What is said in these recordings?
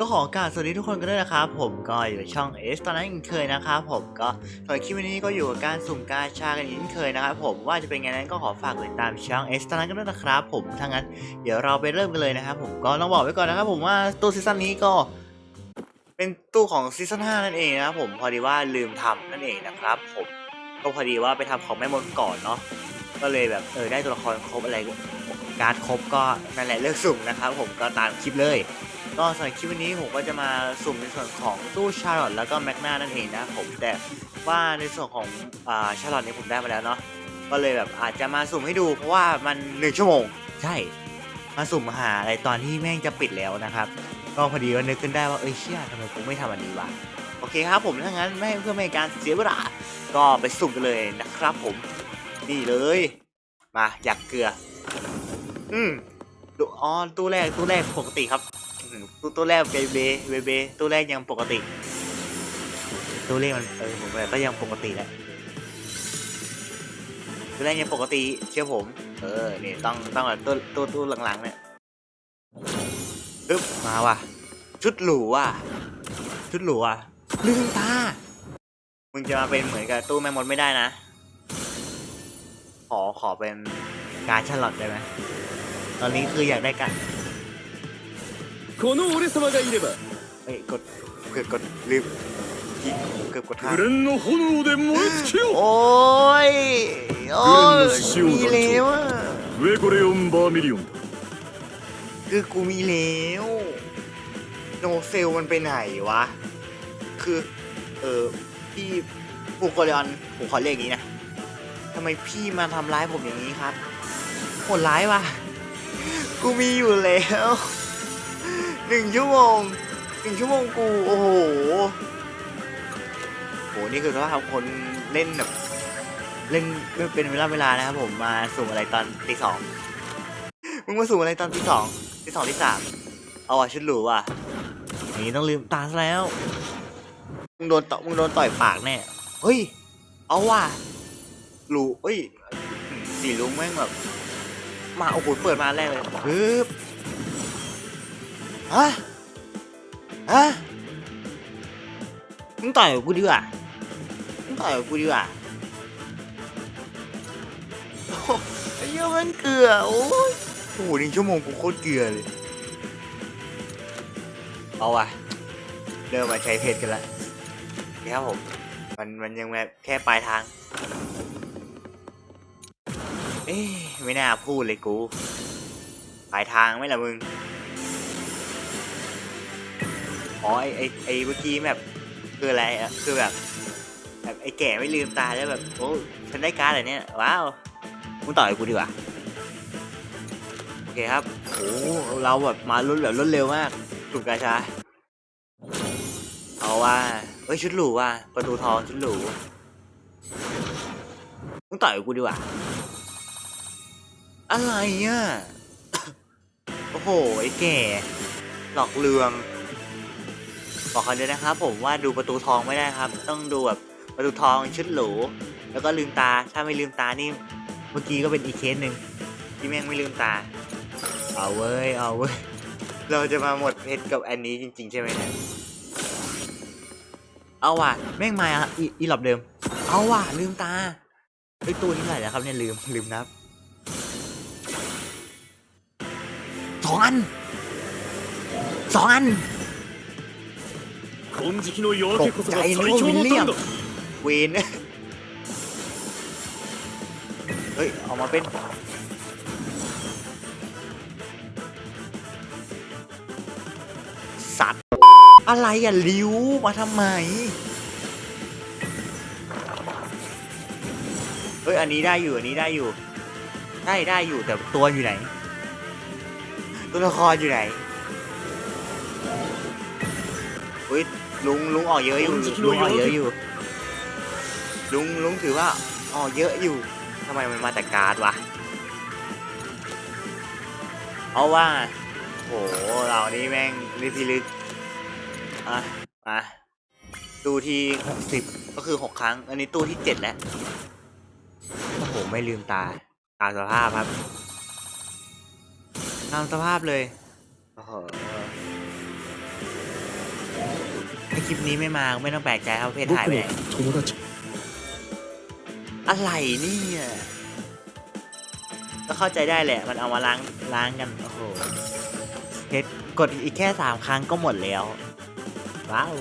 ก็ขอกราบสวัสดีทุกคนกันด้วยนะครับ ผมก็อยู่ช่องเอสตอนนั้นอีกเคยนะครับผมก็สำหรับคลิปวันนี้ก็อยู่กับการสุ่มกาชากันอีกเคยนะครับผมว่าจะเป็นไงนั้นก็ขอฝากติดตามช่องเอสตอนนั้นกันด้วยนะครับผมถ้างั้นเดี๋ยวเราไปเริ่มกันเลยนะครับผมก็ต้องบอกไว้ก่อนนะครับผมว่าตู้ซีซั่นนี้ก็เป็นตู้ของซีซั่น5นั่นเองนะครับผมพอดีว่าลืมทำนั่นเองนะครับผมก็พอดีว่าไปทำของแม่มดก่อนเนาะก็เลยแบบเออได้ตัวละครครบอะไรการ์ดครบก็นั่นแหละเลือกสุ่มนะครับผมก็ตามคลิปเลย ก็สำหรับคลิปวันนี้ผมก็จะมาสุ่มในส่วนของตู้ชาร์ลอตแล้วก็แมกนานั่นเองนะผมแต่ว่าในส่วนของอ่าชาร์ลอตนี่ผมได้มาแล้วเนาะก็เลยแบบอาจจะมาสุ่มให้ดูเพราะว่ามันหนึ่งชั่วโมงใช่มาสุ่มหาอะไรตอนที่แม่งจะปิดแล้วนะครับก็พอดีว่านึกขึ้นได้ว่าเอ้ยเชี่ยทำไมกูไม่ทำอันนี้วะโอเคครับผมถ้างั้นไม่เพื่อไม่ให้การเสียเวลาก็ไปสุ่มกันเลยนะครับผมนี่เลยมาอยากเกลือ อืมดูอ๋อตู้แรกตู้แรกปกติครับ ตู้ตู้แรกเบเบเบเบตู้แรกยังปกติ ตู้แรกมันเออผมแบบก็ยังปกติแหละตู้แรกยังปกติเชื่อผม เออเนี่ยต้องต้องแบบตู้ตู้ตู้หลังๆเนี่ยปึ๊บมาว่ะ ชุดหรูว่ะ ชุดหรูว่ะลืมตามึงจะมาเป็นเหมือนกับตู้แม่มดไม่ได้นะขอขอเป็นการชลอตได้ไหมตอนนี้คืออยากได้การ この俺様がいれば เอ้ยกดเกือบกดลืมยิงเกือบกดท่า 紅の炎で燃え尽きよ โอ้ยโอ้ยมีแล้วอะ ウェゴレオンバーミリオンだ คือกูมีแล้วโนเซลมันไปไหนวะ คือ เออพี่ปูกอริออนผมขอเรียกอย่างนี้นะทำไมพี่มาทำร้ายผมอย่างนี้ครับโหดร้ายวะกูมีอยู่แล้ว หนึ่งชั่วโมงหนึ่งชั่วโมงกูโอ้โหโหนี่คือสภาพคนเล่นแบบเล่นไม่เป็นเวลาเวลานะครับผมมาสุ่มอะไรตอนตีสองมึงมาสุ่มอะไรตอนตีสองตีสองตีสามเอาว่ะชุดหรูว่ะอย่างนี้ต้องลืมตาซะแล้วมึงโดนต่อมึงโดนต่อยปากแน่เฮ้ยเอาว่ะรูเฮ้ยสีลุงแม่งแบบมาโอ้โหเปิดมาแรกเลยปึ๊บ ฮะฮะมึงต่อยกับกูดีกว่ามึงต่อยกับกูดีกว่าโอ้โหไอ้เหี้ยมันเกลือโอ้ยโอ้โหหนึ่งชั่วโมงกูโคตรเกลือเลย เอาว่ะเริ่มมาใช้เพจกันละนี่ครับผม มันมันยังแบบแค่ปลายทาง เอ๊ะไม่น่าพูดเลยกู ปลายทางไหม่ล่ะมึง อ๋อไอไอไอเมื่อกี้แบบคืออะไรอะคือแบบ แบบไอแก่ไม่ลืมตาแล้วแบบโอ้ฉันได้การ์ดอะไรเนี่ยว้าวมึงต่อยกูดีกว่าโอเคครับโอ้เราแบบมาลุ้นแบบรวดเร็วมากถูกกาชาเอาว่าเฮ้ยชุดหรูว่ะประตูทองชุดหรูมึงต่อยกูดีกว่าอะไรอะโอ้โหไอ้แก่หลอกลวง บอกเขาเลยนะครับ ผมว่าดูประตูทองไม่ได้ครับ ต้องดูแบบประตูทองชุดหรูแล้วก็ลืมตาถ้าไม่ลืมตานี่เมื่อกี้ก็เป็นอีกเคสหนึ่งที่แม่งไม่ลืมตา เอาเว้ยเอาเว้ยเราจะมาหมดเพชรกับอันนี้จริง ๆ ใช่ไหมเนี่ยเอาว่ะแม่งมาอีอีหลอบเดิม เอาว่ะลืมตาไอตัวนี้เท่าไหร่แล้วครับเนี่ยลืมลืมนับสองอันสองอัน 金色の夜明けこそがตกใจ 最 นึกว่า 強 วิล の เลีย 盾 ม だ เวน เฮ้ยออกมาเป็น สัตว์ อะไรอ่ะลิวมาทำไม เฮ้ย อันนี้ได้อยู่ อันนี้ได้อยู่ ได้ได้อยู่แต่ตัวอยู่ไหน ตัวละครอยู่ไหนเฮ้ย ลุงลุงออกเยอะอยู่ลุงออกเยอะอยู่ ลุงลุงถือว่าออกเยอะอยู่ทำไมมันมาแต่การ์ดวะเพราะว่าโหเรานี่แม่งลิพิลึกอะมาตู้ที่หกสิบก็คือหกครั้ง อันนี้ตู้ที่เจ็ดแล้วโอ้โหไม่ลืมตาตามสภาพครับตามสภาพเลยโอ้โห คลิปนี้ไม่มาไม่ต้องแปลกใจครับเพจถ่ายไปไหอะไรนี่ยก็เข้าใจได้แหละ มันเอามาล้างล้างกันโอ้โหเพชรกดอีกแค่สามครั้งก็หมดแล้ว ว้าว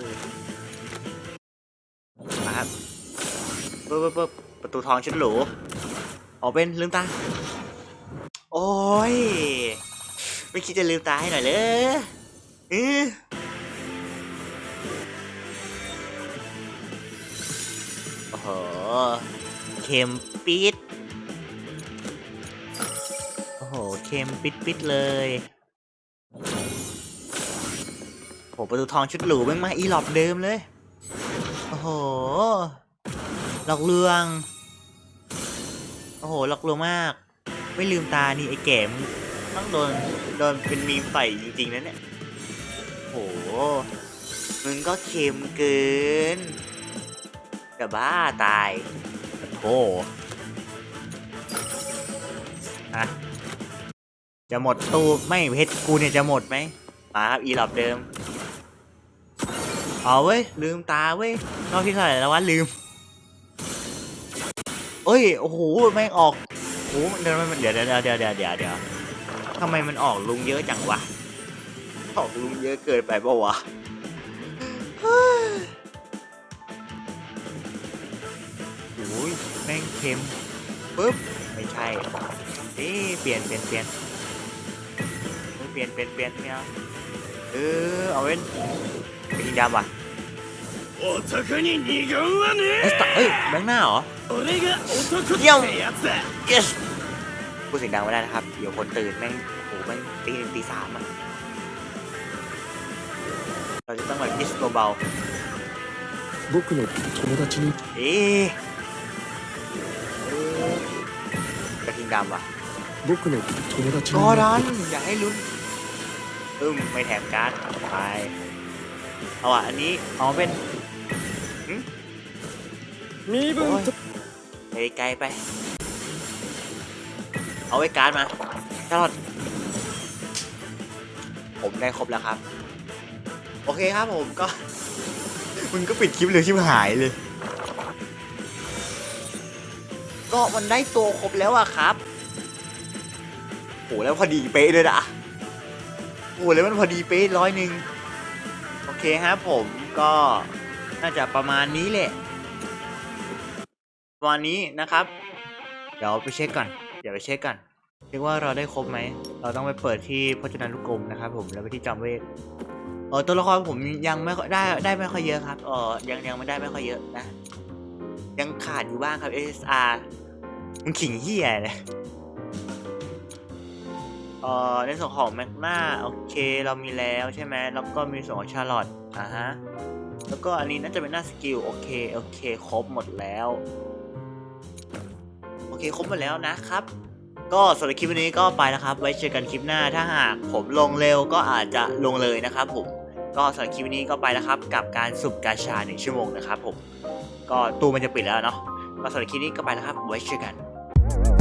มาครับปึ๊บปึ๊บประตูทองชุดหรูออกเป็นลืมตา โอ้ย ไม่คิดจะลืมตาให้หน่อยเลยเออ หเค็มปิดโอ้โหเค็มปิดปิดเลยโอ้โหประตูทองชุดหรูแม่งมาอีหลอบเดิมเลย โอ้โห หลอกลวง โอ้โห หลอกลวงมาก ไม่ลืมตานี่ไอ้แก่มต้องโดน โดนเป็นมีมใส่จริงๆนะเนี่ย โอ้โห มึงก็เค็มเกิน จะบ้าตายโอ้อะจะหมดตู้ไม่เพชรกูเนี่ยจะหมดไหมมาครับอีหลอบเดิมเอาเว้ยลืมตาเว้ยรอบที่เท่าไหร่แล้ววะลืมเอ้ยโอ้โหแม่งออกโอ้โหเดี๋ยวเดี๋ยวเดี๋ยวเดี๋ยวเดี๋ยวเดี๋ยวเดี๋ยวทำไมมันออกลุงเยอะจังวะออกลุงเยอะเกินไปปะวะ แม่งเค็มปุ๊บไม่ใช่ดิเปลี่ยนเปลี่ยนเปลี่ยนเปลี่ยนเปลี่ยนเปลี่ยนไม่เอเออเอาเว้นไปยิงดำว่ะเฮ้ยแบงหน้าเหรอเยี่ยม yes พูดเสียงดังไม่ได้นะครับ เดี๋ยวคนตื่นแม่งโอ้แม่งตีหนึ่งตีสามอะเราจะต้องแบบ yes เบาๆเอ๊ กระทิงดำว่ะ 僕の友達 กอดันอย่าให้ลุ้นอึ้มไม่แถมการ์ดไปเอาอ่ะ อันนี้เอามาเป็น 身分と ไปไกลไป เอาไว้การ์ดมาตลอดผมได้ครบแล้วครับ โอเคครับผมก็ มึงก็ปิดคลิปเลยชิบหายเลย ก็มันได้ตัวครบแล้วอะครับโหแล้วพอดีเป๊ะเลยนะโหแล้วมันพอดีเป๊ะร้อยหนึ่งโอเคครับผมก็น่าจะประมาณนี้แหละประมาณนี้นะครับ เดี๋ยวไปเช็คก่อนเดี๋ยวไปเช็คก่อนเช็คว่าเราได้ครบไหม เราต้องไปเปิดที่พจนานุกรมนะครับ ผมแล้วไปที่จอมเวทเออตัวละครผมยังไม่ได้ได้ไม่ค่อยเยอะครับเออยังยังไม่ได้ไม่ค่อยเยอะนะ ยังขาดอยู่บ้างครับ SSR มึงขิงเฮียเลยเออในส่วนของแมกนาโอเคเรามีแล้วใช่ไหมแล้วก็มีส่วนของชาร์ลอตอ่าฮะแล้วก็อันนี้น่าจะเป็นหน้าสกิลโอเคโอเคครบหมดแล้วโอเคครบหมดแล้วนะครับ ก็สำหรับคลิปวันนี้ก็ไปแล้วครับ ไว้เจอกันคลิปหน้าถ้าหากผมลงเร็วก็อาจจะลงเลยนะครับผมก็สำหรับคลิปวันนี้ก็ไปแล้วครับ กับการสุ่มกาชาหนึ่งชั่วโมงนะครับผมก็ตู้มันจะปิดแล้วเนาะก็สำหรับคลิปนี้ก็ไปแล้วครับไว้เจอกัน Bye.